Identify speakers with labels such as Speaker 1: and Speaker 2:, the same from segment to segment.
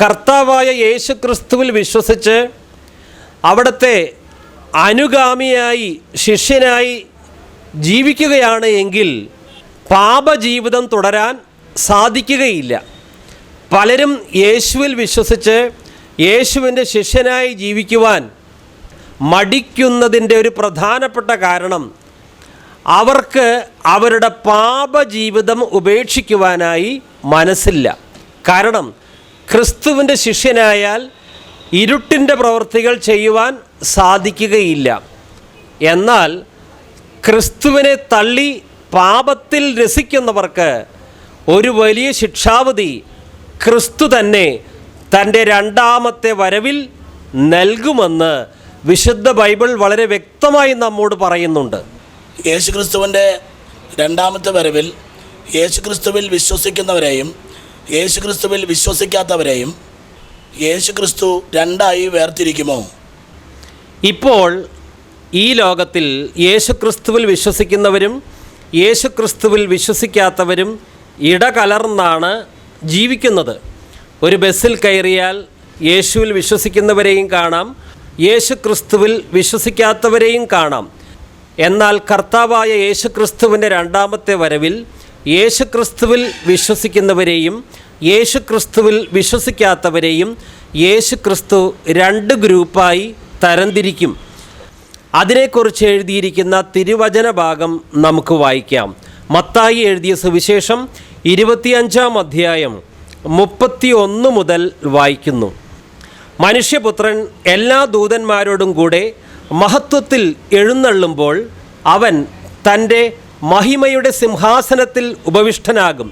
Speaker 1: കർത്താവായ യേശു ക്രിസ്തുവിൽ വിശ്വസിച്ച് അവിടുത്തെ അനുഗാമിയായി ശിഷ്യനായി ജീവിക്കുകയാണ് എങ്കിൽ പാപജീവിതം തുടരാൻ സാധിക്കുകയില്ല. പലരും യേശുവിൽ വിശ്വസിച്ച് യേശുവിന്റെ ശിഷ്യനായി ജീവിക്കുവാൻ മടിക്കുന്നതിന്റെ ഒരു പ്രധാനപ്പെട്ട കാരണം അവർക്ക് അവരുടെ പാപജീവിതം ഉപേക്ഷിക്കുവാനായി മനസ്സില്ല. കാരണം ക്രിസ്തുവിന്റെ ശിഷ്യനായാൽ ഇരുട്ടിന്റെ പ്രവൃത്തികൾ ചെയ്യുവാൻ സാധിക്കുകയില്ല. എന്നാൽ ക്രിസ്തുവിനെ തള്ളി പാപത്തിൽ രസിക്കുന്നവർക്ക് ഒരു വലിയ ശിക്ഷാവധി ക്രിസ്തു തന്നെ തന്റെ രണ്ടാമത്തെ വരവിൽ നൽകുമെന്ന് വിശുദ്ധ ബൈബിൾ വളരെ വ്യക്തമായി നമ്മോട് പറയുന്നുണ്ട്.
Speaker 2: യേശുക്രിസ്തുവിന്റെ രണ്ടാമത്തെ വരവിൽ യേശുക്രിസ്തുവിൽ വിശ്വസിക്കുന്നവരെയും യേശുക്രിസ്തുവിൽ വിശ്വസിക്കാത്തവരെയും യേശുക്രിസ്തു രണ്ടായി വേർതിരിക്കുമോ?
Speaker 1: ഇപ്പോൾ ഈ ലോകത്തിൽ യേശുക്രിസ്തുവിൽ വിശ്വസിക്കുന്നവരും യേശുക്രിസ്തുവിൽ വിശ്വസിക്കാത്തവരും ഇടകലർന്നാണ് ജീവിക്കുന്നത്. ഒരു ബസ്സിൽ കയറിയാൽ യേശുവിൽ വിശ്വസിക്കുന്നവരെയും കാണാം യേശുക്രിസ്തുവിൽ വിശ്വസിക്കാത്തവരെയും കാണാം. എന്നാൽ കർത്താവായ യേശുക്രിസ്തുവിന്റെ രണ്ടാമത്തെ വരവിൽ യേശുക്രിസ്തുവിൽ വിശ്വസിക്കുന്നവരെയും യേശുക്രിസ്തുവിൽ വിശ്വസിക്കാത്തവരെയും യേശുക്രിസ്തു രണ്ട് ഗ്രൂപ്പായി തരംതിരിക്കും. അതിനെക്കുറിച്ച് എഴുതിയിരിക്കുന്ന തിരുവചന ഭാഗം നമുക്ക് വായിക്കാം. മത്തായി എഴുതിയ സുവിശേഷം ഇരുപത്തിയഞ്ചാം അധ്യായം മുപ്പത്തി ഒന്ന് മുതൽ വായിക്കുന്നു. മനുഷ്യപുത്രൻ എല്ലാ ദൂതന്മാരോടും കൂടെ മഹത്വത്തിൽ എഴുന്നള്ളുമ്പോൾ അവൻ തന്റെ മഹിമയുടെ സിംഹാസനത്തിൽ ഉപവിഷ്ടനാകും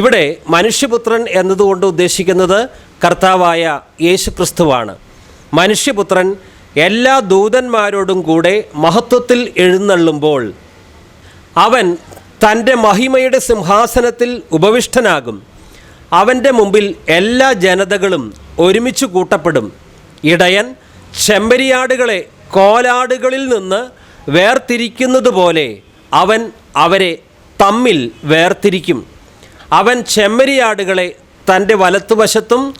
Speaker 1: ഇവിടെ മനുഷ്യപുത്രൻ എന്നതുകൊണ്ട് ഉദ്ദേശിക്കുന്നത് കർത്താവായ യേശുക്രിസ്തുവാണ്. മനുഷ്യപുത്രൻ എല്ലാ ദൂതന്മാരോടും കൂടെ മഹത്വത്തിൽ എഴുന്നള്ളുമ്പോൾ അവൻ തന്റെ മഹിമയുടെ സിംഹാസനത്തിൽ ഉപവിഷ്ടനാകും അവന്റെ മുമ്പിൽ എല്ലാ ജനതകളും ഒരുമിച്ച് കൂട്ടപ്പെടും. ഇടയൻ ചെമ്പരിയാടുകളെ കോലാടുകളിൽ നിന്ന് വേർതിരിക്കുന്നത് പോലെ അവൻ അവരെ തമ്മിൽ വേർതിരിക്കും. അവൻ ചെമ്മരിയാടുകളെ തന്റെ വലത്തുവശത്തും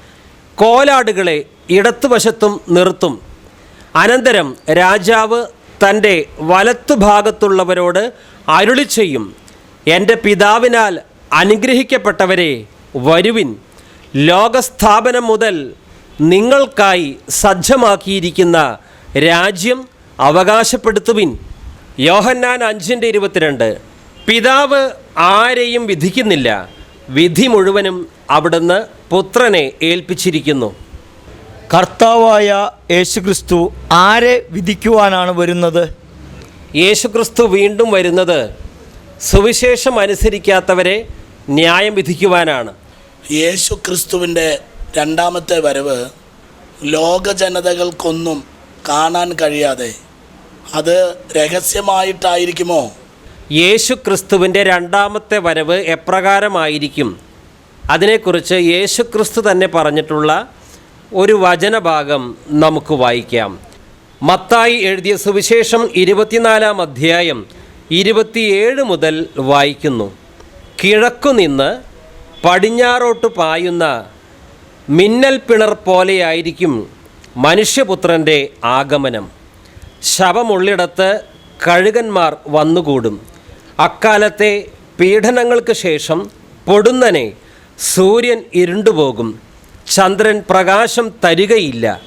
Speaker 1: കോലാടുകളെ ഇടത്തുവശത്തും നിർത്തും. അനന്തരം രാജാവ് തന്റെ വലത്തുഭാഗത്തുള്ളവരോട് അരുളി ചെയ്യും എന്റെ പിതാവിനാൽ അനുഗ്രഹിക്കപ്പെട്ടവരെ വരുവിൻ. ലോകസ്ഥാപനം മുതൽ നിങ്ങൾക്കായി സജ്ജമാക്കിയിരിക്കുന്ന രാജ്യം അവകാശപ്പെടുത്തുവിൻ. യോഹന്നാൻ അഞ്ചിന്റെ ഇരുപത്തിരണ്ട്. പിതാവ് ആരെയും വിധിക്കുന്നില്ല. വിധി മുഴുവനും അവിടുന്ന് പുത്രനെ ഏൽപ്പിച്ചിരിക്കുന്നു.
Speaker 3: കർത്താവായ യേശുക്രിസ്തു ആരെ വിധിക്കുവാനാണ് വരുന്നത്?
Speaker 1: യേശുക്രിസ്തു വീണ്ടും വരുന്നത് സുവിശേഷം അനുസരിക്കാത്തവരെ ന്യായം വിധിക്കുവാനാണ്.
Speaker 2: യേശു ക്രിസ്തുവിന്റെ രണ്ടാമത്തെ വരവ് ലോകജനതകൾക്കൊന്നും കാണാൻ കഴിയാതെ അത് രഹസ്യമായിട്ടായിരിക്കുമോ?
Speaker 1: യേശു ക്രിസ്തുവിന്റെ രണ്ടാമത്തെ വരവ് എപ്രകാരമായിരിക്കും? അതിനെക്കുറിച്ച് യേശു ക്രിസ്തു തന്നെ പറഞ്ഞിട്ടുള്ള ഒരു വചനഭാഗം നമുക്ക് വായിക്കാം. മത്തായി എഴുതിയ സുവിശേഷം ഇരുപത്തിനാലാം അധ്യായം ഇരുപത്തിയേഴ് മുതൽ വായിക്കുന്നു. കിഴക്കുനിന്ന് പടിഞ്ഞാറോട്ട് പായുന്ന മിന്നൽ പിണർ പോലെയായിരിക്കും മനുഷ്യപുത്രന്റെ ആഗമനം. ശവമുള്ളിടത്ത് കഴുകന്മാർ വന്നുകൂടും. അക്കാലത്തെ പീഡനങ്ങൾക്ക് ശേഷം പൊടുന്നനെ സൂര്യൻ ഇരുണ്ടുപോകും. ചന്ദ്രൻ പ്രകാശം തരികയില്ല.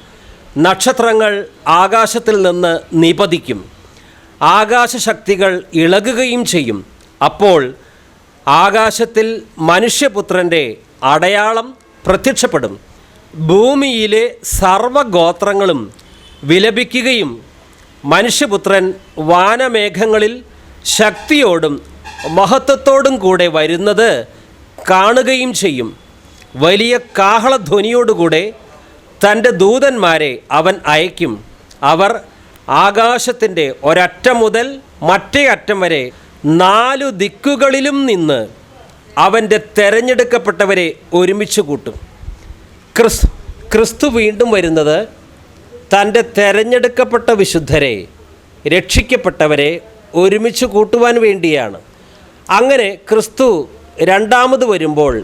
Speaker 1: നക്ഷത്രങ്ങൾ ആകാശത്തിൽ നിന്ന് നിപതിക്കും. ആകാശശക്തികൾ ഇളകുകയും ചെയ്യും. അപ്പോൾ ആകാശത്തിൽ മനുഷ്യപുത്രന്റെ അടയാളം പ്രത്യക്ഷപ്പെടും. ഭൂമിയിലെ സർവഗോത്രങ്ങളും വിലപിക്കുകയും മനുഷ്യപുത്രൻ വാനമേഘങ്ങളിൽ ശക്തിയോടും മഹത്വത്തോടും കൂടെ വരുന്നത് കാണുകയും ചെയ്യും. വലിയ കാഹളധ്വനിയോടുകൂടെ തന്റെ ദൂതന്മാരെ അവൻ അയക്കും. അവർ ആകാശത്തിന്റെ ഒരറ്റം മുതൽ മറ്റേ അറ്റം വരെ നാലു ദിക്കുകളിലും നിന്ന് അവന്റെ തെരഞ്ഞെടുക്കപ്പെട്ടവരെ ഒരുമിച്ച് കൂട്ടും. ക്രിസ് ക്രിസ്തു വീണ്ടും വരുന്നത് തന്റെ തെരഞ്ഞെടുക്കപ്പെട്ട വിശുദ്ധരെ രക്ഷിക്കപ്പെട്ടവരെ ഒരുമിച്ച് കൂട്ടുവാൻ വേണ്ടിയാണ്. അങ്ങനെ ക്രിസ്തു രണ്ടാമത് വരുമ്പോൾ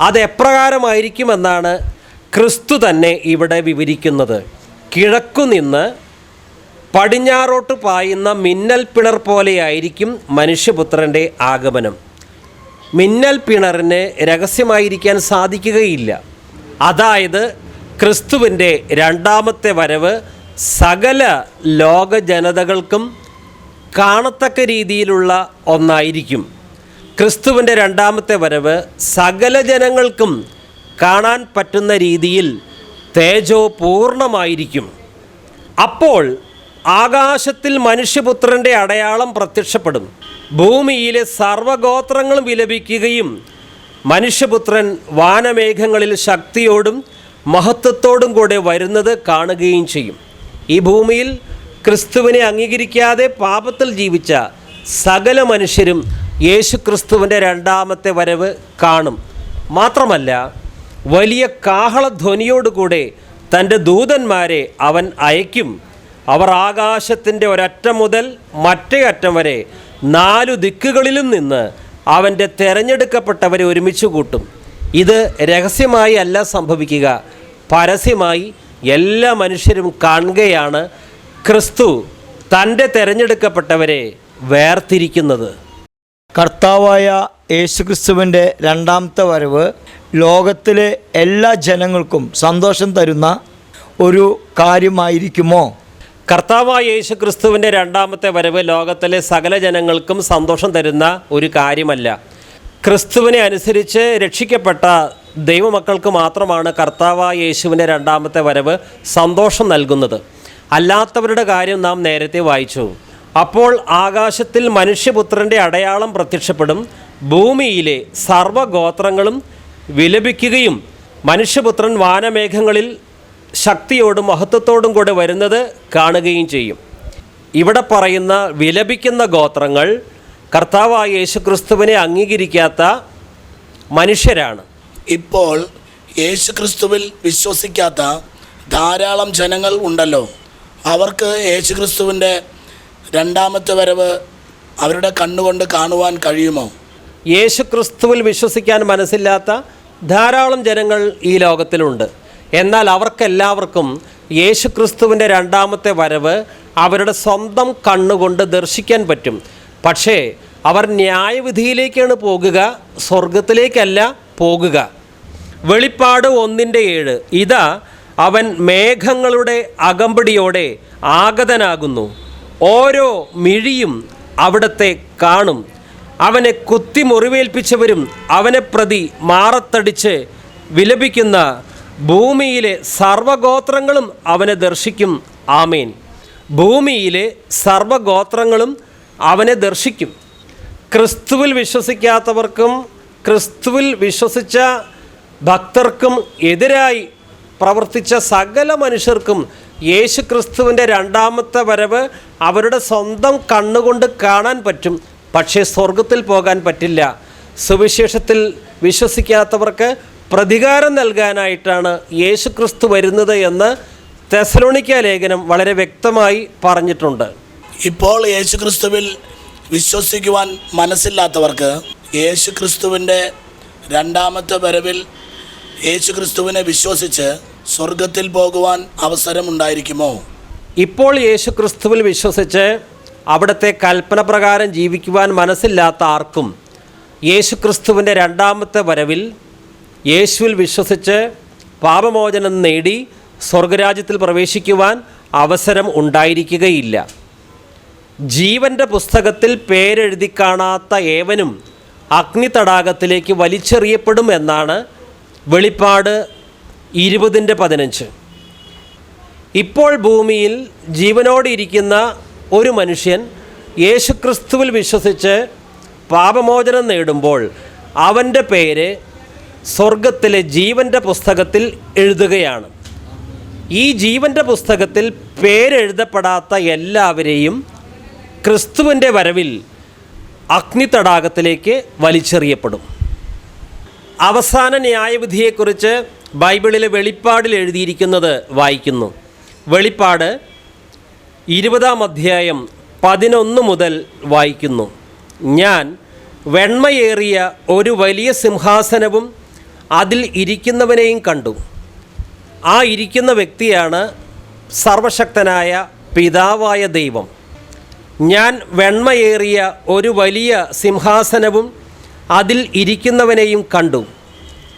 Speaker 1: അത് എപ്രകാരമായിരിക്കുമെന്നാണ് ക്രിസ്തു തന്നെ ഇവിടെ വിവരിക്കുന്നത്. കിഴക്കുനിന്ന് പടിഞ്ഞാറോട്ട് പായുന്ന മിന്നൽ പിണർ പോലെയായിരിക്കും മനുഷ്യപുത്രന്റെ ആഗമനം. മിന്നൽ പിണറിന് രഹസ്യമായിരിക്കാൻ സാധിക്കുകയില്ല. അതായത് ക്രിസ്തുവിന്റെ രണ്ടാമത്തെ വരവ് സകല ലോക ജനതകൾക്കും കാണത്തക്ക രീതിയിലുള്ള ഒന്നായിരിക്കും. ക്രിസ്തുവിന്റെ രണ്ടാമത്തെ വരവ് സകല ജനങ്ങൾക്കും കാണാൻ പറ്റുന്ന രീതിയിൽ തേജോ പൂർണമായിരിക്കും. അപ്പോൾ ആകാശത്തിൽ മനുഷ്യപുത്രന്റെ അടയാളം പ്രത്യക്ഷപ്പെടും. ഭൂമിയിലെ സർവഗോത്രങ്ങളും വിലപിക്കുകയും മനുഷ്യപുത്രൻ വാനമേഘങ്ങളിൽ ശക്തിയോടും മഹത്വത്തോടും കൂടെ വരുന്നത് കാണുകയും ചെയ്യും. ഈ ഭൂമിയിൽ ക്രിസ്തുവിനെ അംഗീകരിക്കാതെ പാപത്തിൽ ജീവിച്ച സകല മനുഷ്യരും യേശു ക്രിസ്തുവിന്റെ രണ്ടാമത്തെ വരവ് കാണും. മാത്രമല്ല വലിയ കാഹളധ്വനിയോടുകൂടെ തന്റെ ദൂതന്മാരെ അവൻ അയക്കും അവർ ആകാശത്തിന്റെ ഒരറ്റം മുതൽ മറ്റേ അറ്റം വരെ നാലു ദിക്കുകളിലും നിന്ന് അവന്റെ തെരഞ്ഞെടുക്കപ്പെട്ടവരെ ഒരുമിച്ച് കൂട്ടും. ഇത് രഹസ്യമായി അല്ല സംഭവിക്കുക. പരസ്യമായി എല്ലാ മനുഷ്യരും കാണുകയാണ് ക്രിസ്തു തന്റെ തിരഞ്ഞെടുക്കപ്പെട്ടവരെ വേർതിരിക്കുന്നത്.
Speaker 3: കർത്താവായ യേശുക്രിസ്തുവിന്റെ രണ്ടാമത്തെ വരവ് ലോകത്തിലെ എല്ലാ ജനങ്ങൾക്കും സന്തോഷം തരുന്ന ഒരു കാര്യമായിരിക്കുമോ?
Speaker 1: കർത്താവായ യേശു ക്രിസ്തുവിന്റെ രണ്ടാമത്തെ വരവ് ലോകത്തിലെ സകല ജനങ്ങൾക്കും സന്തോഷം തരുന്ന ഒരു കാര്യമല്ല. ക്രിസ്തുവിനെ അനുസരിച്ച് രക്ഷിക്കപ്പെട്ട ദൈവമക്കൾക്ക് മാത്രമാണ് കർത്താവായ യേശുവിന്റെ രണ്ടാമത്തെ വരവ് സന്തോഷം നൽകുന്നത്. അല്ലാത്തവരുടെ കാര്യം നാം നേരത്തെ വായിച്ചു. അപ്പോൾ ആകാശത്തിൽ മനുഷ്യപുത്രന്റെ അടയാളം പ്രത്യക്ഷപ്പെടും ഭൂമിയിലെ സർവഗോത്രങ്ങളും വിലപിക്കുകയും മനുഷ്യപുത്രൻ വാനമേഘങ്ങളിൽ ശക്തിയോടും മഹത്വത്തോടും കൂടെ വരുന്നത് കാണുകയും ചെയ്യും. ഇവിടെ പറയുന്ന വിലപിക്കുന്ന ഗോത്രങ്ങൾ കർത്താവായ യേശുക്രിസ്തുവിനെ അംഗീകരിക്കാത്ത മനുഷ്യരാണ്.
Speaker 2: ഇപ്പോൾ യേശുക്രിസ്തുവിൽ വിശ്വസിക്കാത്ത ധാരാളം ജനങ്ങൾ ഉണ്ടല്ലോ. അവർക്ക് യേശു ക്രിസ്തുവിന്റെ രണ്ടാമത്തെ വരവ് അവരുടെ കണ്ണുകൊണ്ട് കാണുവാൻ കഴിയുമോ?
Speaker 1: യേശുക്രിസ്തുവിൽ വിശ്വസിക്കാൻ മനസ്സില്ലാത്ത ധാരാളം ജനങ്ങൾ ഈ ലോകത്തിലുണ്ട്. എന്നാൽ അവർക്കെല്ലാവർക്കും യേശുക്രിസ്തുവിന്റെ രണ്ടാമത്തെ വരവ് അവരുടെ സ്വന്തം കണ്ണുകൊണ്ട് ദർശിക്കാൻ പറ്റും. പക്ഷേ അവർ ന്യായവിധിയിലേക്കാണ് പോകുക സ്വർഗത്തിലേക്കല്ല പോകുക. വെളിപ്പാട് ഒന്നിന്റെ ഏഴ്. ഇതാ അവൻ മേഘങ്ങളുടെ അകമ്പടിയോടെ ആഗതനാകുന്നു. ഓരോ മിഴിയും അവിടത്തെ കാണും. അവനെ കുത്തി മുറിവേൽപ്പിച്ചവരും അവനെ പ്രതി മാറത്തടിച്ച് വിലപിക്കുന്ന ഭൂമിയിലെ സർവഗോത്രങ്ങളും അവനെ ദർശിക്കും. ആമേൻ. ഭൂമിയിലെ സർവഗോത്രങ്ങളും അവനെ ദർശിക്കും. ക്രിസ്തുവിൽ വിശ്വസിക്കാത്തവർക്കും ക്രിസ്തുവിൽ വിശ്വസിച്ച ഭക്തർക്കും എതിരായി പ്രവർത്തിച്ച സകല മനുഷ്യർക്കും യേശു ക്രിസ്തുവിന്റെ രണ്ടാമത്തെ വരവ് അവരുടെ സ്വന്തം കണ്ണുകൊണ്ട് കാണാൻ പറ്റും. പക്ഷേ സ്വർഗത്തിൽ പോകാൻ പറ്റില്ല. സുവിശേഷത്തിൽ വിശ്വസിക്കാത്തവർക്ക് പ്രതികാരം നൽകാനായിട്ടാണ് യേശു ക്രിസ്തു വരുന്നത് എന്ന് തെസലോണിക്ക ലേഖനം വളരെ വ്യക്തമായി പറഞ്ഞിട്ടുണ്ട്.
Speaker 2: ഇപ്പോൾ യേശുക്രിസ്തുവിൽ വിശ്വസിക്കുവാൻ മനസ്സില്ലാത്തവർക്ക് യേശു ക്രിസ്തുവിന്റെ രണ്ടാമത്തെ വരവിൽ യേശുക്രിസ്തുവിനെ വിശ്വസിച്ച് സ്വർഗത്തിൽ പോകുവാൻ അവസരമുണ്ടായിരിക്കുമോ?
Speaker 1: ഇപ്പോൾ യേശുക്രിസ്തുവിൽ വിശ്വസിച്ച് അവിടുത്തെ കൽപ്പന പ്രകാരം ജീവിക്കുവാൻ മനസ്സില്ലാത്ത ആർക്കും യേശു ക്രിസ്തുവിന്റെ രണ്ടാമത്തെ വരവിൽ യേശുവിൽ വിശ്വസിച്ച് പാപമോചനം നേടി സ്വർഗരാജ്യത്തിൽ പ്രവേശിക്കുവാൻ അവസരം ഉണ്ടായിരിക്കുകയില്ല. ജീവന്റെ പുസ്തകത്തിൽ പേരെഴുതി കാണാത്ത ഏവനും അഗ്നി തടാകത്തിലേക്ക് വലിച്ചെറിയപ്പെടും എന്നാണ് വെളിപ്പാട് ഇരുപതിന്റെ പതിനഞ്ച്. ഇപ്പോൾ ഭൂമിയിൽ ജീവനോടിരിക്കുന്ന ഒരു മനുഷ്യൻ യേശുക്രിസ്തുവിൽ വിശ്വസിച്ച് പാപമോചനം നേടുമ്പോൾ അവന്റെ പേര് സ്വർഗത്തിലെ ജീവന്റെ പുസ്തകത്തിൽ എഴുതുകയാണ്. ഈ ജീവന്റെ പുസ്തകത്തിൽ പേരെഴുതപ്പെടാത്ത എല്ലാവരെയും ക്രിസ്തുവിന്റെ വരവിൽ അഗ്നി തടാകത്തിലേക്ക് വലിച്ചെറിയപ്പെടും. അവസാന ന്യായവിധിയെക്കുറിച്ച് ബൈബിളിലെ വെളിപ്പാടിൽ എഴുതിയിരിക്കുന്നത് വായിക്കുന്നു. വെളിപ്പാട് ഇരുപതാം അധ്യായം പതിനൊന്ന് മുതൽ വായിക്കുന്നു. ഞാൻ വെണ്മയേറിയ ഒരു വലിയ സിംഹാസനവും അതിൽ ഇരിക്കുന്നവനെയും കണ്ടു. ആ ഇരിക്കുന്ന വ്യക്തിയാണ് സർവശക്തനായ പിതാവായ ദൈവം. ഞാൻ വെണ്മയേറിയ ഒരു വലിയ സിംഹാസനവും അതിൽ ഇരിക്കുന്നവനെയും കണ്ടു.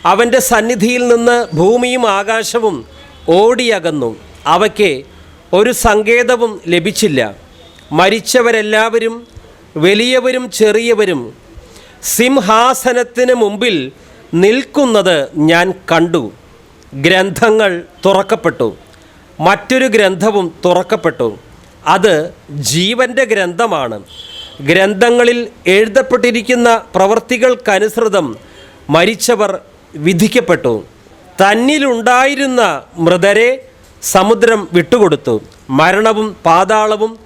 Speaker 1: അവന്റെ സന്നിധിയിൽ നിന്ന് ഭൂമിയും ആകാശവും ഓടിയകന്നു. അവയ്ക്ക് ഒരു സങ്കേതവും ലഭിച്ചില്ല. മരിച്ചവരെല്ലാവരും വലിയവരും ചെറിയവരും സിംഹാസനത്തിന് മുമ്പിൽ നിൽക്കുന്നത് ഞാൻ കണ്ടു. ഗ്രന്ഥങ്ങൾ തുറക്കപ്പെട്ടു. മറ്റൊരു ഗ്രന്ഥവും തുറക്കപ്പെട്ടു. അത് ജീവന്റെ ഗ്രന്ഥമാണ്. ഗ്രന്ഥങ്ങളിൽ എഴുതപ്പെട്ടിരിക്കുന്ന പ്രവർത്തികൾക്കനുസൃതം മരിച്ചവർ വിധിക്കപ്പെട്ടു. തന്നിലുണ്ടായിരുന്ന മൃതരെ സമുദ്രം വിട്ടുകൊടുത്തു. മരണവും പാതാളവും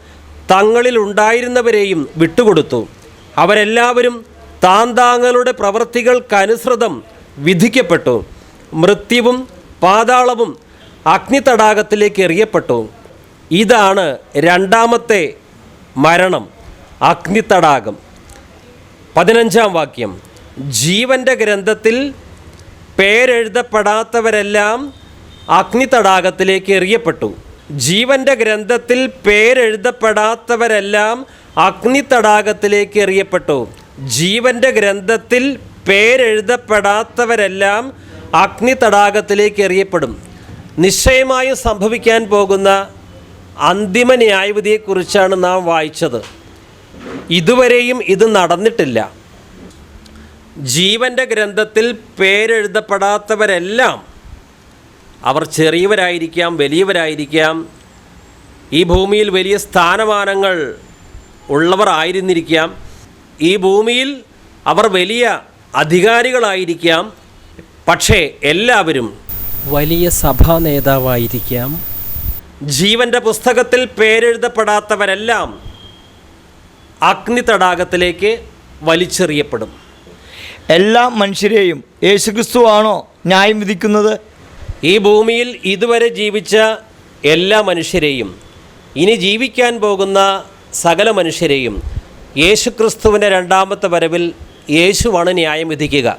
Speaker 1: തങ്ങളിലുണ്ടായിരുന്നവരെയും വിട്ടുകൊടുത്തു. അവരെല്ലാവരും താന്താങ്ങളുടെ പ്രവൃത്തികൾക്കനുസൃതം വിധിക്കപ്പെട്ടു. മൃത്യുവും പാതാളവും അഗ്നിതടാകത്തിലേക്ക് എറിയപ്പെട്ടു. ഇതാണ് രണ്ടാമത്തെ മരണം അഗ്നിത്തടാകം പതിനഞ്ചാം വാക്യം. ജീവന്റെ ഗ്രന്ഥത്തിൽ പേരെഴുതപ്പെടാത്തവരെല്ലാം അഗ്നിത്തടാകത്തിലേക്ക് എറിയപ്പെട്ടു. ജീവന്റെ ഗ്രന്ഥത്തിൽ പേരെഴുതപ്പെടാത്തവരെല്ലാം അഗ്നിത്തടാകത്തിലേക്ക് എറിയപ്പെട്ടു. ജീവന്റെ ഗ്രന്ഥത്തിൽ പേരെഴുതപ്പെടാത്തവരെല്ലാം അഗ്നിത്തടാകത്തിലേക്ക് എറിയപ്പെടും. നിശ്ചയമായും സംഭവിക്കാൻ പോകുന്ന അന്തിമ ന്യായവിധിയെക്കുറിച്ചാണ് നാം വായിച്ചത്. ഇതുവരെയും ഇത് നടന്നിട്ടില്ല. ജീവന്റെ ഗ്രന്ഥത്തിൽ പേരെഴുതപ്പെടാത്തവരെല്ലാം അവർ ചെറിയവരായിരിക്കാം വലിയവരായിരിക്കാം. ഈ ഭൂമിയിൽ വലിയ സ്ഥാനമാനങ്ങൾ ഉള്ളവർ ആയിരുന്നിരിക്കാം. ഈ ഭൂമിയിൽ അവർ വലിയ അധികാരികളായിരിക്കാം. പക്ഷേ എല്ലാവരും വലിയ സഭാ നേതാവായിരിക്കാം ജീവന്റെ പുസ്തകത്തിൽ പേരെഴുതപ്പെടാത്തവരെല്ലാം അഗ്നി തടാകത്തിലേക്ക് വലിച്ചെറിയപ്പെടും.
Speaker 3: എല്ലാ മനുഷ്യരെയും യേശുക്രിസ്തുവാണോ ന്യായം വിധിക്കുന്നത്?
Speaker 1: ഈ ഭൂമിയിൽ ഇതുവരെ ജീവിച്ച എല്ലാ മനുഷ്യരെയും ഇനി ജീവിക്കാൻ പോകുന്ന സകല മനുഷ്യരെയും യേശുക്രിസ്തുവിന്റെ രണ്ടാമത്തെ വരവിൽ യേശുവാണ് ന്യായം വിധിക്കുക.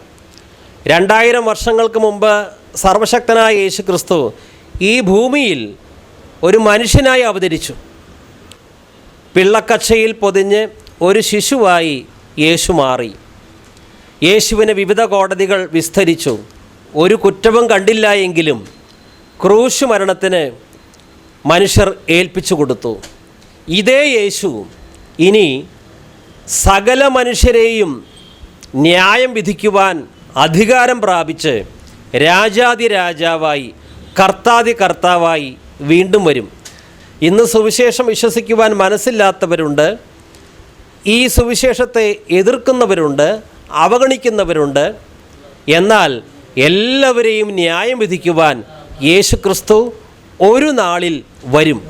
Speaker 1: രണ്ടായിരം വർഷങ്ങൾക്ക് മുമ്പ് സർവശക്തനായ യേശുക്രിസ്തു ഈ ഭൂമിയിൽ ഒരു മനുഷ്യനായി അവതരിച്ചു. പിള്ളക്കച്ചയിൽ പൊതിഞ്ഞ് ഒരു ശിശുവായി യേശു മാറി. യേശുവിന് വിവിധ കോടതികൾ വിസ്തരിച്ചു. ഒരു കുറ്റവും കണ്ടില്ല എങ്കിലും ക്രൂശ് മരണത്തിന് മനുഷ്യർ ഏൽപ്പിച്ചു കൊടുത്തു. ഇതേ യേശു ഇനി സകല മനുഷ്യരെയും ന്യായം വിധിക്കുവാൻ അധികാരം പ്രാപിച്ച് രാജാതി രാജാവായി കർത്താതി കർത്താവായി വീണ്ടും വരും. ഇന്ന് സുവിശേഷം വിശ്വസിക്കുവാൻ മനസ്സില്ലാത്തവരുണ്ട്. ഈ സുവിശേഷത്തെ എതിർക്കുന്നവരുണ്ട് അവഗണിക്കുന്നവരുണ്ട്. എന്നാൽ എല്ലാവരെയും ന്യായം വിധിക്കുവാൻ യേശുക്രിസ്തു ഒരു നാളിൽ വരും.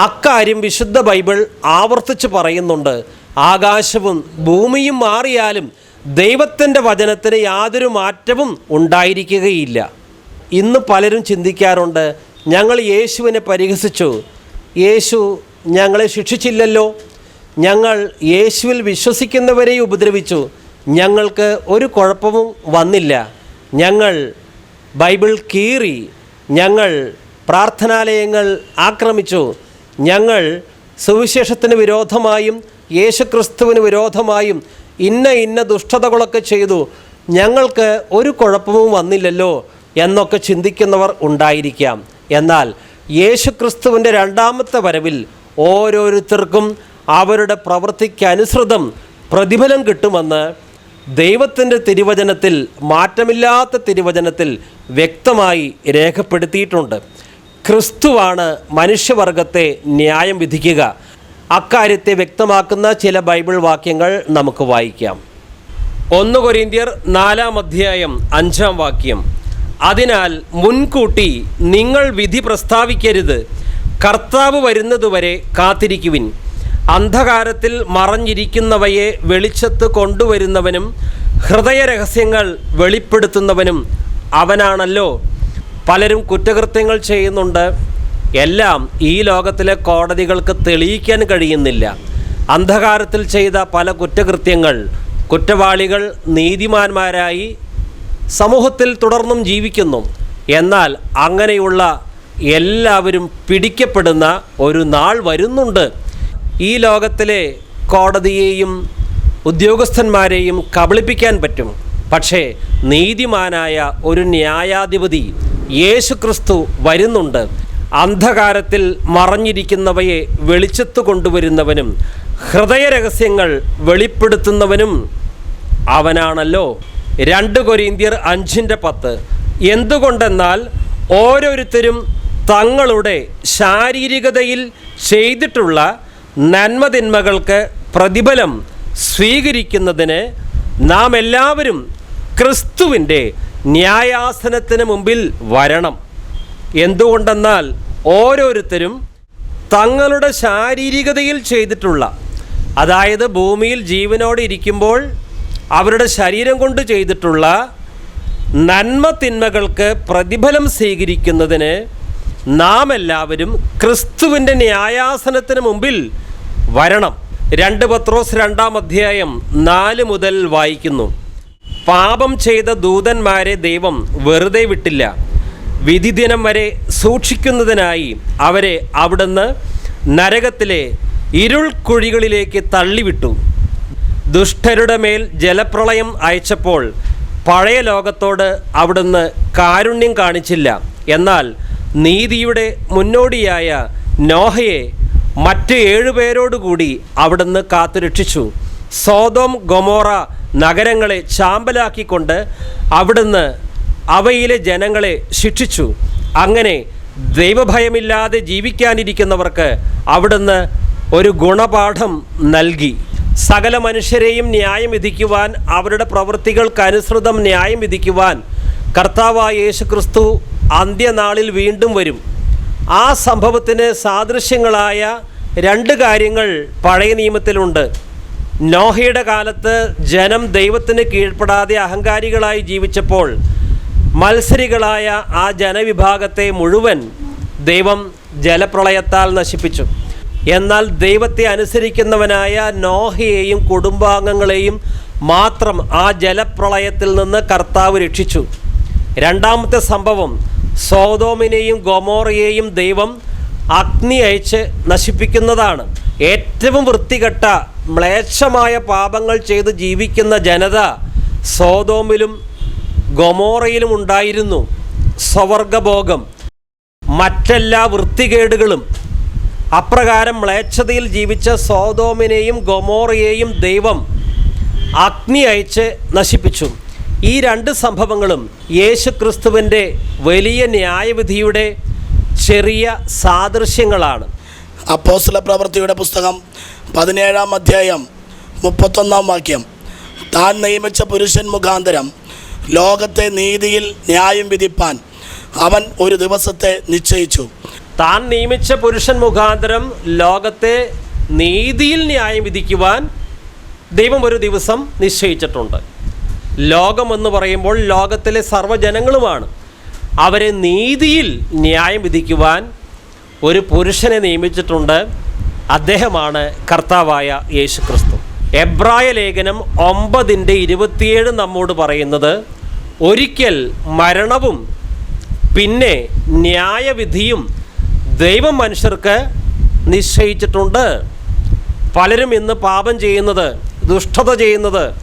Speaker 1: അക്കാര്യം വിശുദ്ധ ബൈബിൾ ആവർത്തിച്ച് പറയുന്നുണ്ട്. ആകാശവും ഭൂമിയും മാറിയാലും ദൈവത്തിന്റെ വചനത്തിന് യാതൊരു മാറ്റവും ഉണ്ടായിരിക്കുകയില്ല. ഇന്ന് പലരും ചിന്തിക്കാറുണ്ട് ഞങ്ങൾ യേശുവിനെ പരിഹസിച്ചു. യേശു ഞങ്ങളെ ശിക്ഷിച്ചില്ലല്ലോ. ഞങ്ങൾ യേശുവിൽ വിശ്വസിക്കുന്നവരെ ഉപദ്രവിച്ചു. ഞങ്ങൾക്ക് ഒരു കുഴപ്പവും വന്നില്ല. ഞങ്ങൾ ബൈബിൾ കീറി. ഞങ്ങൾ പ്രാർത്ഥനാലയങ്ങൾ ആക്രമിച്ചു. ഞങ്ങൾ സുവിശേഷത്തിന് വിരോധമായും യേശുക്രിസ്തുവിന് വിരോധമായും ഇന്ന ഇന്ന ദുഷ്ടതകളൊക്കെ ചെയ്തു. ഞങ്ങൾക്ക് ഒരു കുഴപ്പവും വന്നില്ലല്ലോ എന്നൊക്കെ ചിന്തിക്കുന്നവർ ഉണ്ടായിരിക്കാം. എന്നാൽ യേശുക്രിസ്തുവിന്റെ രണ്ടാമത്തെ വരവിൽ ഓരോരുത്തർക്കും അവരുടെ പ്രവൃത്തിക്കനുസൃതം പ്രതിഫലം കിട്ടുമെന്ന് ദൈവത്തിന്റെ തിരുവചനത്തിൽ മാറ്റമില്ലാത്ത തിരുവചനത്തിൽ വ്യക്തമായി രേഖപ്പെടുത്തിയിട്ടുണ്ട്. ക്രിസ്തുവാണ് മനുഷ്യവർഗത്തെ ന്യായം വിധിക്കുക. അക്കാര്യത്തെ വ്യക്തമാക്കുന്ന ചില ബൈബിൾ വാക്യങ്ങൾ നമുക്ക് വായിക്കാം. ഒന്ന് കൊരിന്ത്യർ നാലാം അധ്യായം അഞ്ചാം വാക്യം. അതിനാൽ മുൻകൂട്ടി നിങ്ങൾ വിധി പ്രസ്താവിക്കരുത്. കർത്താവ് വരുന്നതുവരെ കാത്തിരിക്കുവിൻ. അന്ധകാരത്തിൽ മറഞ്ഞിരിക്കുന്നവയെ വെളിച്ചത്ത് കൊണ്ടുവരുന്നവനും ഹൃദയരഹസ്യങ്ങൾ വെളിപ്പെടുത്തുന്നവനും അവനാണല്ലോ. പലരും കുറ്റകൃത്യങ്ങൾ ചെയ്യുന്നുണ്ട്. എല്ലാം ഈ ലോകത്തിലെ കോടതികൾക്ക് തെളിയിക്കാൻ കഴിയുന്നില്ല. അന്ധകാരത്തിൽ ചെയ്ത പല കുറ്റകൃത്യങ്ങൾ കുറ്റവാളികൾ നീതിമാന്മാരായി സമൂഹത്തിൽ തുടർന്നും ജീവിക്കുന്നു. എന്നാൽ അങ്ങനെയുള്ള എല്ലാവരും പിടിക്കപ്പെടുന്ന ഒരു നാൾ വരുന്നുണ്ട്. ഈ ലോകത്തിലെ കോടതിയെയും ഉദ്യോഗസ്ഥന്മാരെയും കബളിപ്പിക്കാൻ പറ്റും. പക്ഷേ നീതിമാനായ ഒരു ന്യായാധിപതി യേശുക്രിസ്തു വരുന്നുണ്ട്. അന്ധകാരത്തിൽ മറഞ്ഞിരിക്കുന്നവയെ വെളിച്ചത്ത് കൊണ്ടുവരുന്നവനും ഹൃദയരഹസ്യങ്ങൾ വെളിപ്പെടുത്തുന്നവനും അവനാണല്ലോ. രണ്ട് കൊരീന്തിയർ അഞ്ചിന്റെ പത്ത്. എന്തുകൊണ്ടെന്നാൽ ഓരോരുത്തരും തങ്ങളുടെ ശാരീരികതയിൽ ചെയ്തിട്ടുള്ള നന്മതിന്മകൾക്ക് പ്രതിഫലം സ്വീകരിക്കുന്നതിന് നാം എല്ലാവരും ക്രിസ്തുവിന്റെ ന്യായാസനത്തിന് മുമ്പിൽ വരണം. എന്തുകൊണ്ടെന്നാൽ ഓരോരുത്തരും തങ്ങളുടെ ശാരീരികതയിൽ ചെയ്തിട്ടുള്ള അതായത് ഭൂമിയിൽ ജീവനോടെ ഇരിക്കുമ്പോൾ അവരുടെ ശരീരം കൊണ്ട് ചെയ്തിട്ടുള്ള നന്മ തിന്മകൾക്ക് പ്രതിഫലം സ്വീകരിക്കുന്നതിന് നാം എല്ലാവരും ക്രിസ്തുവിന്റെ ന്യായാസനത്തിന് മുമ്പിൽ വരണം. രണ്ട് പത്രോസ് രണ്ടാം അധ്യായം നാല് മുതൽ വായിക്കുന്നു. പാപം ചെയ്ത ദൂതന്മാരെ ദൈവം വെറുതെ വിട്ടില്ല. വിധിദിനം വരെ സൂക്ഷിക്കുന്നതിനായി അവരെ അവിടുന്ന് നരകത്തിലെ ഇരുൾക്കുഴികളിലേക്ക് തള്ളിവിട്ടു. ദുഷ്ടരുടെ മേൽ ജലപ്രളയം അയച്ചപ്പോൾ പഴയ ലോകത്തോട് അവിടുന്ന് കാരുണ്യം കാണിച്ചില്ല. എന്നാൽ നീതിയുടെ മുന്നോടിയായ നോഹയെ മറ്റ് ഏഴുപേരോടുകൂടി അവിടുന്ന് കാത്തുരക്ഷിച്ചു. സോതോം ഗൊമോറ നഗരങ്ങളെ ചാമ്പലാക്കിക്കൊണ്ട് അവിടുന്ന് അവയിലെ ജനങ്ങളെ ശിക്ഷിച്ചു. അങ്ങനെ ദൈവഭയമില്ലാതെ ജീവിക്കാനിരിക്കുന്നവർക്ക് അവിടുന്ന് ഒരു ഗുണപാഠം നൽകി. സകല മനുഷ്യരെയും ന്യായം വിധിക്കുവാൻ അവരുടെ പ്രവൃത്തികൾക്കനുസൃതം ന്യായം വിധിക്കുവാൻ കർത്താവായ യേശു ക്രിസ്തു അന്ത്യനാളിൽ വീണ്ടും വരും. ആ സംഭവത്തിന് സാദൃശ്യങ്ങളായ രണ്ട് കാര്യങ്ങൾ പഴയ നിയമത്തിലുണ്ട്. നോഹയുടെ കാലത്ത് ജനം ദൈവത്തിന് കീഴ്പ്പെടാതെ അഹങ്കാരികളായി ജീവിച്ചപ്പോൾ മത്സരികളായ ആ ജനവിഭാഗത്തെ മുഴുവൻ ദൈവം ജലപ്രളയത്താൽ നശിപ്പിച്ചു. എന്നാൽ ദൈവത്തെ അനുസരിക്കുന്നവനായ നോഹയെയും കുടുംബാംഗങ്ങളെയും മാത്രം ആ ജലപ്രളയത്തിൽ നിന്ന് കർത്താവ് രക്ഷിച്ചു. രണ്ടാമത്തെ സംഭവം സോതോമിനെയും ഗൊമോറയെയും ദൈവം അഗ്നി അയച്ച് നശിപ്പിക്കുന്നതാണ്. ഏറ്റവും വൃത്തികെട്ട മ്ലേച്ഛമായ പാപങ്ങൾ ചെയ്ത് ജീവിക്കുന്ന ജനത സോതോമിലും ഗൊമോറയിലും ഉണ്ടായിരുന്നു. സ്വവർഗഭോഗം മറ്റെല്ലാ വൃത്തികേടുകളും അപ്രകാരം മ്ലേച്ഛതയിൽ ജീവിച്ച സോതോമിനെയും ഗൊമോറയെയും ദൈവം അഗ്നി അയച്ച് നശിപ്പിച്ചു. ഈ രണ്ട് സംഭവങ്ങളും യേശു ക്രിസ്തുവിന്റെ വലിയ ന്യായവിധിയുടെ ചെറിയ സാദൃശ്യങ്ങളാണ്.
Speaker 2: അപ്പോസ്ല പ്രവൃത്തിയുടെ പുസ്തകം പതിനേഴാം അധ്യായം മുപ്പത്തൊന്നാം വാക്യം. താൻ നിയമിച്ച പുരുഷൻ മുഖാന്തരം ലോകത്തെ നീതിയിൽ ന്യായം വിധിപ്പാൻ അവൻ ഒരു ദിവസത്തെ നിശ്ചയിച്ചു.
Speaker 1: താൻ നിയമിച്ച പുരുഷൻ മുഖാന്തരം ലോകത്തെ നീതിയിൽ ന്യായം വിധിക്കുവാൻ ദൈവം ഒരു ദിവസം നിശ്ചയിച്ചിട്ടുണ്ട്. ലോകമെന്ന് പറയുമ്പോൾ ലോകത്തിലെ സർവജനങ്ങളുമാണ്. അവരെ നീതിയിൽ ന്യായം വിധിക്കുവാൻ ഒരു പുരുഷനെ നിയമിച്ചിട്ടുണ്ട്. അദ്ദേഹമാണ് കർത്താവായ യേശു ക്രിസ്തു എബ്രായ ലേഖനം ഒമ്പതിന്റെ ഇരുപത്തിയേഴ് നമ്മോട് പറയുന്നത് ഒരിക്കൽ മരണവും പിന്നെ ന്യായവിധിയും ദൈവം മനുഷ്യർക്ക് നിശ്ചയിച്ചിട്ടുണ്ട്. പലരും ഇന്ന് പാപം ചെയ്യുന്നത് ദുഷ്ടത ചെയ്യുന്നത്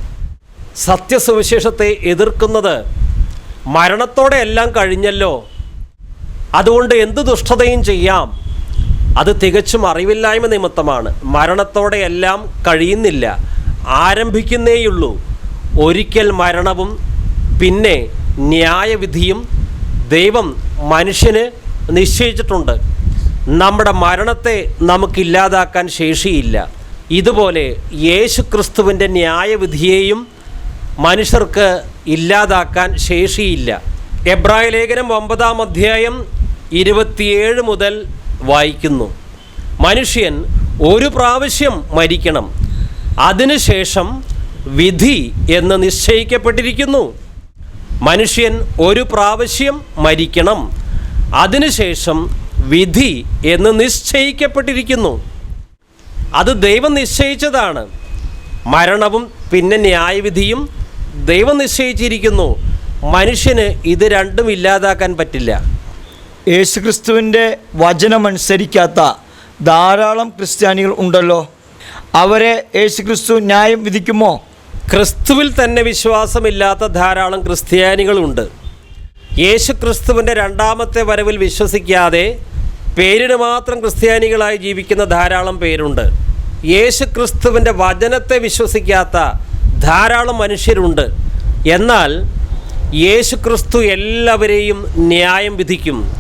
Speaker 1: സത്യസുവിശേഷത്തെ എതിർക്കുന്നത് മരണത്തോടെ എല്ലാം കഴിഞ്ഞല്ലോ. അതുകൊണ്ട് എന്ത് ദുഷ്ടതയും ചെയ്യാം. അത് തികച്ചും അറിവില്ലായ്മ നിമിത്തമാണ്. മരണത്തോടെ എല്ലാം കഴിയുന്നില്ല. ആരംഭിക്കുന്നേയുള്ളൂ. ഒരിക്കൽ മരണവും പിന്നെ ന്യായവിധിയും ദൈവം മനുഷ്യന് നിശ്ചയിച്ചിട്ടുണ്ട്. നമ്മുടെ മരണത്തെ നമുക്കില്ലാതാക്കാൻ ശേഷിയില്ല. ഇതുപോലെ യേശു ക്രിസ്തുവിന്റെ ന്യായവിധിയെയും മനുഷ്യർക്ക് ഇല്ലാതാക്കാൻ ശേഷിയില്ല. എബ്രായ ലേഖനം ഒമ്പതാം അധ്യായം ഇരുപത്തിയേഴ് മുതൽ വായിക്കുന്നു. മനുഷ്യൻ ഒരു പ്രാവശ്യം മരിക്കണം. അതിനുശേഷം വിധി എന്ന് നിശ്ചയിക്കപ്പെട്ടിരിക്കുന്നു. മനുഷ്യൻ ഒരു പ്രാവശ്യം മരിക്കണം. അതിനുശേഷം വിധി എന്ന് നിശ്ചയിക്കപ്പെട്ടിരിക്കുന്നു. അത് ദൈവം നിശ്ചയിച്ചതാണ്. മരണവും പിന്നെ ന്യായവിധിയും ദൈവം നിശ്ചയിച്ചിരിക്കുന്നു. മനുഷ്യന് ഇത് രണ്ടും ഇല്ലാതാക്കാൻ പറ്റില്ല.
Speaker 3: യേശുക്രിസ്തുവിന്റെ വചനമനുസരിക്കാത്ത ധാരാളം ക്രിസ്ത്യാനികൾ ഉണ്ടല്ലോ. അവരെ യേശുക്രിസ്തു ന്യായം വിധിക്കുമോ?
Speaker 1: ക്രിസ്തുവിൽ തന്നെ വിശ്വാസമില്ലാത്ത ധാരാളം ക്രിസ്ത്യാനികളുണ്ട്. യേശു ക്രിസ്തുവിന്റെ രണ്ടാമത്തെ വരവിൽ വിശ്വസിക്കാതെ പേരിന് മാത്രം ക്രിസ്ത്യാനികളായി ജീവിക്കുന്ന ധാരാളം പേരുണ്ട്. യേശു ക്രിസ്തുവിന്റെ വചനത്തെ വിശ്വസിക്കാത്ത ധാരാളം മനുഷ്യരുണ്ട്. എന്നാൽ യേശു ക്രിസ്തു എല്ലാവരെയും ന്യായം വിധിക്കും.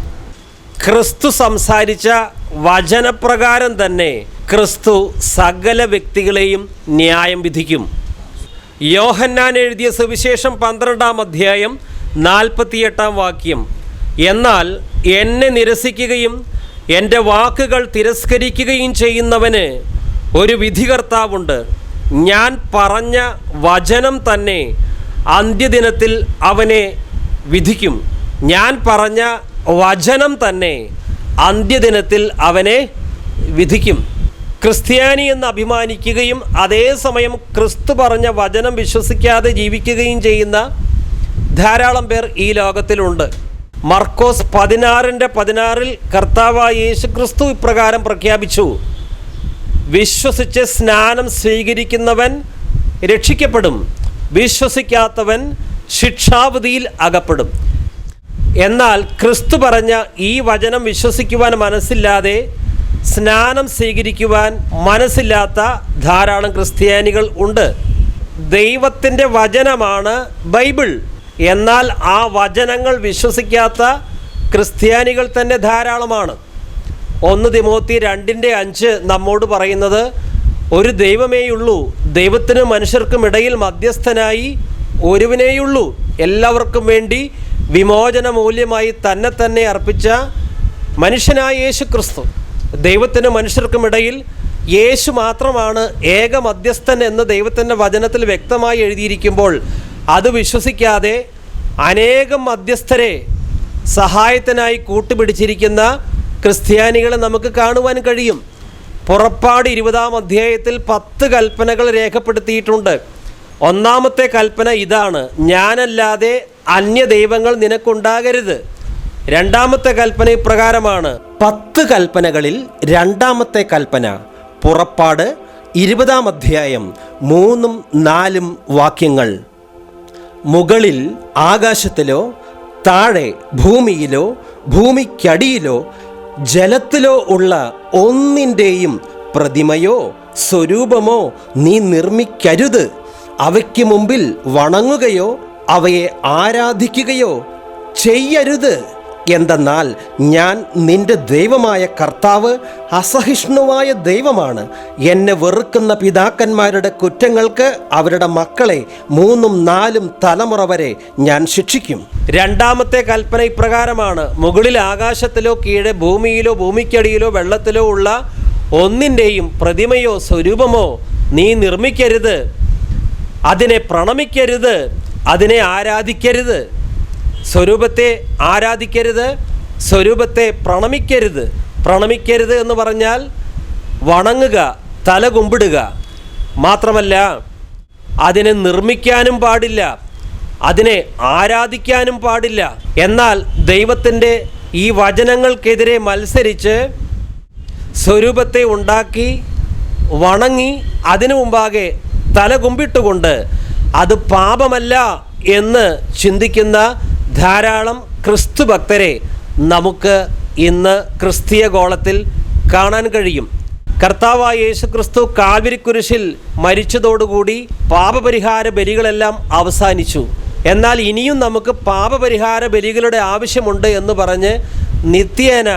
Speaker 1: ക്രിസ്തു സംസാരിച്ച വചനപ്രകാരം തന്നെ ക്രിസ്തു സകല വ്യക്തികളെയും ന്യായം വിധിക്കും. യോഹന്നാൻ എഴുതിയ സുവിശേഷം പന്ത്രണ്ടാം അധ്യായം നാൽപ്പത്തിയെട്ടാം വാക്യം. എന്നാൽ എന്നെ നിരസിക്കുകയും എന്റെ വാക്കുകൾ തിരസ്കരിക്കുകയും ചെയ്യുന്നവന് ഒരു വിധികർത്താവുണ്ട്. ഞാൻ പറഞ്ഞ വചനം തന്നെ അന്ത്യദിനത്തിൽ അവനെ വിധിക്കും. ഞാൻ പറഞ്ഞ വചനം തന്നെ അന്ത്യദിനത്തിൽ അവനെ വിധിക്കും. ക്രിസ്ത്യാനി എന്ന് അഭിമാനിക്കുകയും അതേസമയം ക്രിസ്തു പറഞ്ഞ വചനം വിശ്വസിക്കാതെ ജീവിക്കുകയും ചെയ്യുന്ന ധാരാളം പേർ ഈ ലോകത്തിലുണ്ട്. മർക്കോസ് പതിനാറിന്റെ പതിനാറിൽ കർത്താവായ യേശു ക്രിസ്തു ഇപ്രകാരം പ്രഖ്യാപിച്ചു. വിശ്വസിച്ച് സ്നാനം സ്വീകരിക്കുന്നവൻ രക്ഷിക്കപ്പെടും. വിശ്വസിക്കാത്തവൻ ശിക്ഷാവിധിയിൽ അകപ്പെടും. എന്നാൽ ക്രിസ്തു പറഞ്ഞ ഈ വചനം വിശ്വസിക്കുവാൻ മനസ്സില്ലാതെ സ്നാനം സ്വീകരിക്കുവാൻ മനസ്സില്ലാത്ത ധാരാളം ക്രിസ്ത്യാനികൾ ഉണ്ട്. ദൈവത്തിന്റെ വചനമാണ് ബൈബിൾ. എന്നാൽ ആ വചനങ്ങൾ വിശ്വസിക്കാത്ത ക്രിസ്ത്യാനികൾ തന്നെ ധാരാളമാണ്. ഒന്ന് തിമോത്തി രണ്ടിന്റെ അഞ്ച് നമ്മോട് പറയുന്നത് ഒരു ദൈവമേയുള്ളൂ ദൈവത്തിനും മനുഷ്യർക്കും ഇടയിൽ മധ്യസ്ഥനായി ഒരുവിനേയുള്ളൂ. എല്ലാവർക്കും വേണ്ടി വിമോചന മൂല്യമായി തന്നെ തന്നെ അർപ്പിച്ച മനുഷ്യനായ യേശു ക്രിസ്തു ദൈവത്തിനും മനുഷ്യർക്കും ഇടയിൽ യേശു മാത്രമാണ് ഏക മധ്യസ്ഥൻ എന്ന് ദൈവത്തിന്റെ വചനത്തിൽ വ്യക്തമായി എഴുതിയിരിക്കുമ്പോൾ അത് വിശ്വസിക്കാതെ അനേകം മധ്യസ്ഥരെ സഹായത്തിനായി കൂട്ടുപിടിച്ചിരിക്കുന്ന ക്രിസ്ത്യാനികളെ നമുക്ക് കാണുവാൻ കഴിയും. പുറപ്പാട് ഇരുപതാം അധ്യായത്തിൽ പത്ത് കൽപ്പനകൾ രേഖപ്പെടുത്തിയിട്ടുണ്ട്. ഒന്നാമത്തെ കൽപ്പന ഇതാണ്. ഞാനല്ലാതെ അന്യ ദൈവങ്ങൾ നിനക്കുണ്ടാകരുത്. രണ്ടാമത്തെ കൽപ്പന ഇപ്രകാരമാണ്. പത്ത് കൽപ്പനകളിൽ രണ്ടാമത്തെ കൽപ്പന പുറപ്പാട് ഇരുപതാം അധ്യായം മൂന്നും നാലും വാക്യങ്ങൾ. മുകളിൽ ആകാശത്തിലോ താഴെ ഭൂമിയിലോ ഭൂമിക്കടിയിലോ ജലത്തിലോ ഉള്ള ഒന്നിന്റെയും പ്രതിമയോ സ്വരൂപമോ നീ നിർമ്മിക്കരുത്. അവയ്ക്ക് മുമ്പിൽ വണങ്ങുകയോ അവയെ ആരാധിക്കുകയോ ചെയ്യരുത്. എന്തെന്നാൽ ഞാൻ നിന്റെ ദൈവമായ കർത്താവ് അസഹിഷ്ണുവായ ദൈവമാണ്. എന്നെ വെറുക്കുന്ന പിതാക്കന്മാരുടെ കുറ്റങ്ങൾക്ക് അവരുടെ മക്കളെ മൂന്നും നാലും തലമുറ വരെ ഞാൻ ശിക്ഷിക്കും. രണ്ടാമത്തെ കൽപ്പന ഇപ്രകാരമാണ്. മുകളിൽ ആകാശത്തിലോ കീഴെ ഭൂമിയിലോ ഭൂമിക്കടിയിലോ വെള്ളത്തിലോ ഉള്ള ഒന്നിന്റെയും പ്രതിമയോ സ്വരൂപമോ നീ നിർമ്മിക്കരുത്. അതിനെ പ്രണമിക്കരുത്. അതിനെ ആരാധിക്കരുത്. സ്വരൂപത്തെ ആരാധിക്കരുത് സ്വരൂപത്തെ പ്രണമിക്കരുത്. പ്രണമിക്കരുത് എന്ന് പറഞ്ഞാൽ വണങ്ങുക തല കുമ്പിടുക. മാത്രമല്ല അതിനെ നിർമ്മിക്കാനും പാടില്ല അതിനെ ആരാധിക്കാനും പാടില്ല. എന്നാൽ ദൈവത്തിന്റെ ഈ വചനങ്ങൾക്കെതിരെ മത്സരിച്ച് സ്വരൂപത്തെ ഉണ്ടാക്കി വണങ്ങി അതിനു മുമ്പാകെ തല കുമ്പിട്ടുകൊണ്ട് അത് പാപമല്ല എന്ന് ചിന്തിക്കുന്ന ധാരാളം ക്രിസ്തു ഭക്തരെ നമുക്ക് ഇന്ന് ക്രിസ്തീയ ഗോളത്തിൽ കാണാൻ കഴിയും. കർത്താവായ യേശു ക്രിസ്തു കാൽവരിക്കുരിശിൽ മരിച്ചതോടുകൂടി പാപപരിഹാര ബലികളെല്ലാം അവസാനിച്ചു. എന്നാൽ ഇനിയും നമുക്ക് പാപപരിഹാര ബലികളുടെ ആവശ്യമുണ്ട് എന്ന് പറഞ്ഞ് നിത്യേന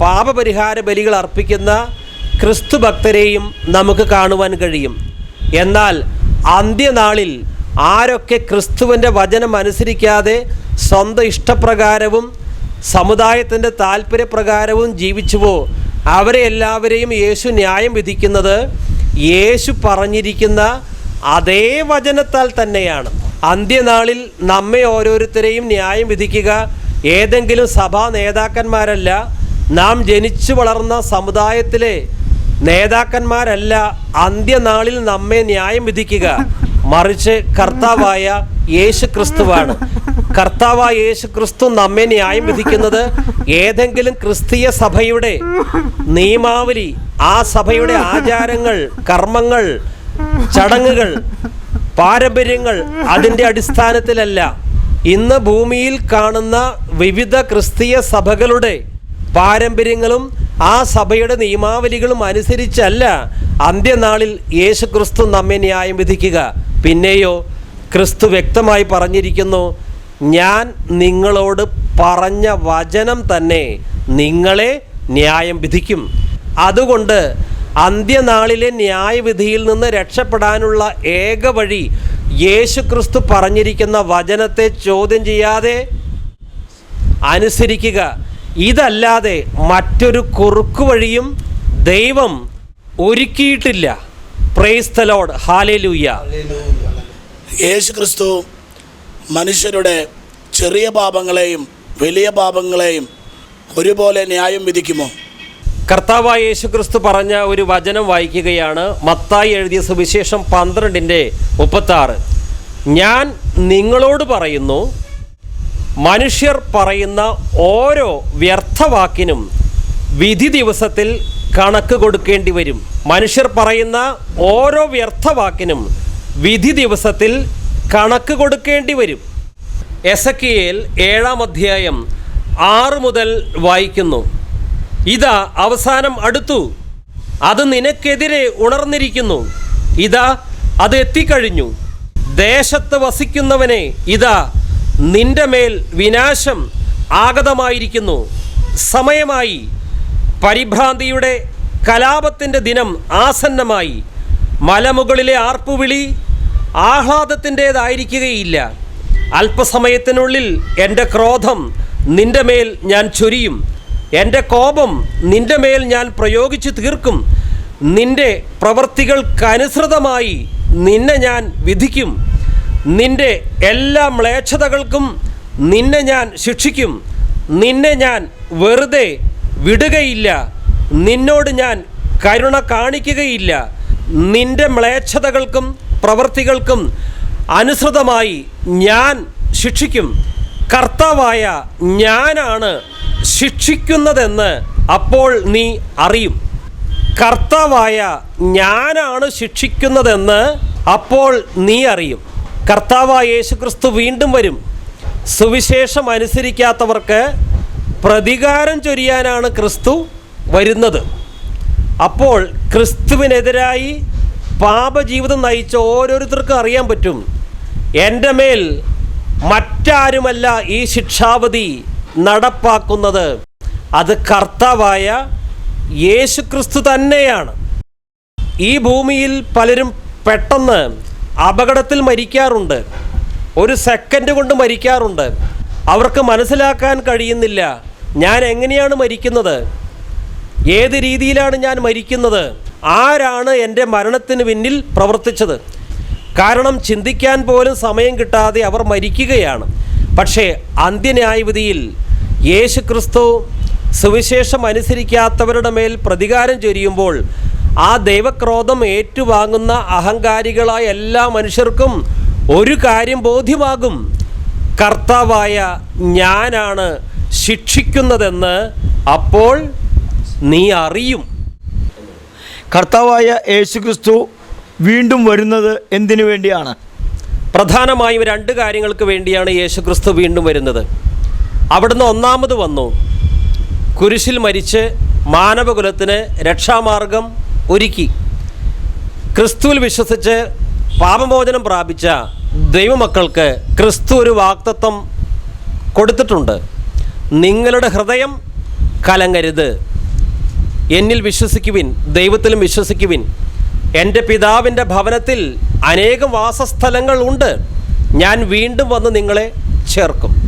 Speaker 1: പാപപരിഹാര ബലികൾ അർപ്പിക്കുന്ന ക്രിസ്തു ഭക്തരെയും നമുക്ക് കാണുവാൻ കഴിയും. എന്നാൽ അന്ത്യനാളിൽ ആരൊക്കെ ക്രിസ്തുവിന്റെ വചനം അനുസരിക്കാതെ സ്വന്തം ഇഷ്ടപ്രകാരവും സമുദായത്തിന്റെ താല്പര്യപ്രകാരവും ജീവിച്ചുവോ അവരെ എല്ലാവരെയും യേശു ന്യായം വിധിക്കുന്നത് യേശു പറഞ്ഞിരിക്കുന്ന അതേ വചനത്താൽ തന്നെയാണ്. അന്ത്യനാളിൽ നമ്മെ ഓരോരുത്തരെയും ന്യായം വിധിക്കുക ഏതെങ്കിലും സഭാ നേതാക്കന്മാരല്ല നാം ജനിച്ചു വളർന്ന സമുദായത്തിലെ നേതാക്കന്മാരല്ല അന്ത്യനാളിൽ നമ്മെ ന്യായം വിധിക്കുക. മറിച്ച് കർത്താവായ യേശു ക്രിസ്തുവാണ് കർത്താവായ യേശു ക്രിസ്തു നമ്മെ ന്യായം വിധിക്കുന്നത് ഏതെങ്കിലും ക്രിസ്തീയ സഭയുടെ നിയമാവലി ആ സഭയുടെ ആചാരങ്ങൾ കർമ്മങ്ങൾ ചടങ്ങുകൾ പാരമ്പര്യങ്ങൾ അതിന്റെ അടിസ്ഥാനത്തിലല്ല. ഇന്ന് ഭൂമിയിൽ കാണുന്ന വിവിധ ക്രിസ്തീയ സഭകളുടെ പാരമ്പര്യങ്ങളും ആ സഭയുടെ നിയമാവലികളും അനുസരിച്ചല്ല. അന്ത്യനാളിൽ യേശുക്രിസ്തു നമ്മെ ന്യായം വിധിക്കുക. പിന്നെയോ ക്രിസ്തു വ്യക്തമായി പറഞ്ഞിരിക്കുന്നു ഞാൻ നിങ്ങളോട് പറഞ്ഞ വചനം തന്നെ നിങ്ങളെ ന്യായം വിധിക്കും. അതുകൊണ്ട് അന്ത്യനാളിലെ ന്യായവിധിയിൽ നിന്ന് രക്ഷപ്പെടാനുള്ള ഏക വഴി യേശു ക്രിസ്തു പറഞ്ഞിരിക്കുന്ന വചനത്തെ ചോദ്യം ചെയ്യാതെ അനുസരിക്കുക. ഇതല്ലാതെ മറ്റൊരു കുറുക്കു വഴിയും ദൈവം ഒരുക്കിയിട്ടില്ല. Praise the Lord hallelujah
Speaker 2: Yesu Kristu മനുഷ്യരുടെ ചെറിയ പാപങ്ങളെയും വലിയ പാപങ്ങളെയും ഒരുപോലെ ന്യായം വിധിക്കുമോ?
Speaker 1: കർത്താവായ യേശു ക്രിസ്തു പറഞ്ഞ ഒരു വചനം വായിക്കുകയാണ്. മത്തായി എഴുതിയ സുവിശേഷം പന്ത്രണ്ടിന്റെ മുപ്പത്താറ്. ഞാൻ നിങ്ങളോട് പറയുന്നു മനുഷ്യർ പറയുന്ന ഓരോ വ്യർത്ഥവാക്കിനും വിധി ദിവസത്തിൽ കണക്ക് കൊടുക്കേണ്ടി വരും. മനുഷ്യർ പറയുന്ന ഓരോ വ്യർത്ഥവാക്കിനും വിധി ദിവസത്തിൽ കണക്ക് കൊടുക്കേണ്ടി വരും. എസക്കിയേൽ ഏഴാം അധ്യായം ആറ് മുതൽ വായിക്കുന്നു. ഇതാ അവസാനം അടുത്തു. അത് നിനക്കെതിരെ ഉണർന്നിരിക്കുന്നു. ഇതാ അത് എത്തിക്കഴിഞ്ഞു. ദേശത്ത് വസിക്കുന്നവനെ ഇതാ നിന്റെ മേൽ വിനാശം ആഗതമായിരിക്കുന്നു. സമയമായി പരിഭ്രാന്തിയുടെ കലാപത്തിന്റെ ദിനം ആസന്നമായി. മലമുകളിലെ ആർപ്പുവിളി ആഹ്ലാദത്തിന്റേതായിരിക്കുകയില്ല അല്പസമയത്തിനുള്ളിൽ എന്റെ ക്രോധം നിന്റെ മേൽ ഞാൻ ചൊരിയും. എന്റെ കോപം നിന്റെ മേൽ ഞാൻ പ്രയോഗിച്ചു തീർക്കും. നിന്റെ പ്രവൃത്തികൾക്കനുസൃതമായി നിന്നെ ഞാൻ വിധിക്കും. നിന്റെ എല്ലാ മ്ലേച്ഛതകൾക്കും നിന്നെ ഞാൻ ശിക്ഷിക്കും. നിന്നെ ഞാൻ വെറുതെ വിടുകയില്ല. നിന്നോട് ഞാൻ കരുണ കാണിക്കുകയില്ല. നിന്റെ മ്ലേച്ഛതകൾക്കും പ്രവൃത്തികൾക്കും അനുസൃതമായി ഞാൻ ശിക്ഷിക്കും. കർത്താവായ ഞാനാണ് ശിക്ഷിക്കുന്നതെന്ന് അപ്പോൾ നീ അറിയും. കർത്താവായ ഞാനാണ് ശിക്ഷിക്കുന്നതെന്ന് അപ്പോൾ നീ അറിയും. കർത്താവായ യേശുക്രിസ്തു വീണ്ടും വരും. സുവിശേഷം അനുസരിക്കാത്തവർക്ക് പ്രതികാരം ചൊരിയാനാണ് ക്രിസ്തു. വരുന്നത്. അപ്പോൾ ക്രിസ്തുവിനെതിരായി പാപജീവിതം നയിച്ച ഓരോരുത്തർക്കും അറിയാൻ പറ്റും. എന്റെ മേൽ മറ്റാരുമല്ല ഈ ശിക്ഷാവധി നടപ്പാക്കുന്നത്. അത് കർത്താവായ യേശുക്രിസ്തു തന്നെയാണ്. ഈ ഭൂമിയിൽ പലരും പെട്ടെന്ന് അപകടത്തിൽ മരിക്കാറുണ്ട്. ഒരു സെക്കൻഡ് കൊണ്ട് മരിക്കാറുണ്ട്. അവർക്ക് മനസ്സിലാക്കാൻ കഴിയുന്നില്ല. ഞാൻ എങ്ങനെയാണ് മരിക്കുന്നത്? ഏത് രീതിയിലാണ് ഞാൻ മരിക്കുന്നത്? ആരാണ് എന്റെ മരണത്തിന് പിന്നിൽ പ്രവർത്തിച്ചത്? കാരണം ചിന്തിക്കാൻ പോലും സമയം കിട്ടാതെ അവർ മരിക്കുകയാണ്. പക്ഷേ അന്ത്യന്യായവിധിയിൽ യേശു ക്രിസ്തു സുവിശേഷം അനുസരിക്കാത്തവരുടെ മേൽ പ്രതികാരം ചൊരിയുമ്പോൾ ആ ദൈവക്രോധം ഏറ്റുവാങ്ങുന്ന അഹങ്കാരികളായ എല്ലാ മനുഷ്യർക്കും ഒരു കാര്യം ബോധ്യമാകും. കർത്താവായ ഞാനാണ് ശിക്ഷിക്കുന്നതെന്ന് അപ്പോൾ നീ അറിയും.
Speaker 3: കർത്താവായ യേശുക്രിസ്തു വീണ്ടും വരുന്നത് എന്തിനു വേണ്ടിയാണ്?
Speaker 1: പ്രധാനമായും രണ്ട് കാര്യങ്ങൾക്ക് വേണ്ടിയാണ് യേശുക്രിസ്തു വീണ്ടും വരുന്നത്. അവിടുന്ന് ഒന്നാമത് വന്നു. കുരിശിൽ മരിച്ച് മാനവകുലത്തിന് രക്ഷാമാർഗം ഒരുക്കി. ക്രിസ്തുവിൽ വിശ്വസിച്ച് പാപമോചനം പ്രാപിച്ച ദൈവമക്കൾക്ക് ക്രിസ്തു ഒരു വാക്തത്വം കൊടുത്തിട്ടുണ്ട്. നിങ്ങളുടെ ഹൃദയം കലങ്ങരുത്. എന്നിൽ വിശ്വസിക്കുവിൻ ദൈവത്തിലും വിശ്വസിക്കുവിൻ. എന്റെ പിതാവിന്റെ ഭവനത്തിൽ അനേകം വാസസ്ഥലങ്ങൾ ഉണ്ട് ഞാൻ വീണ്ടും വന്ന് നിങ്ങളെ ചേർക്കും.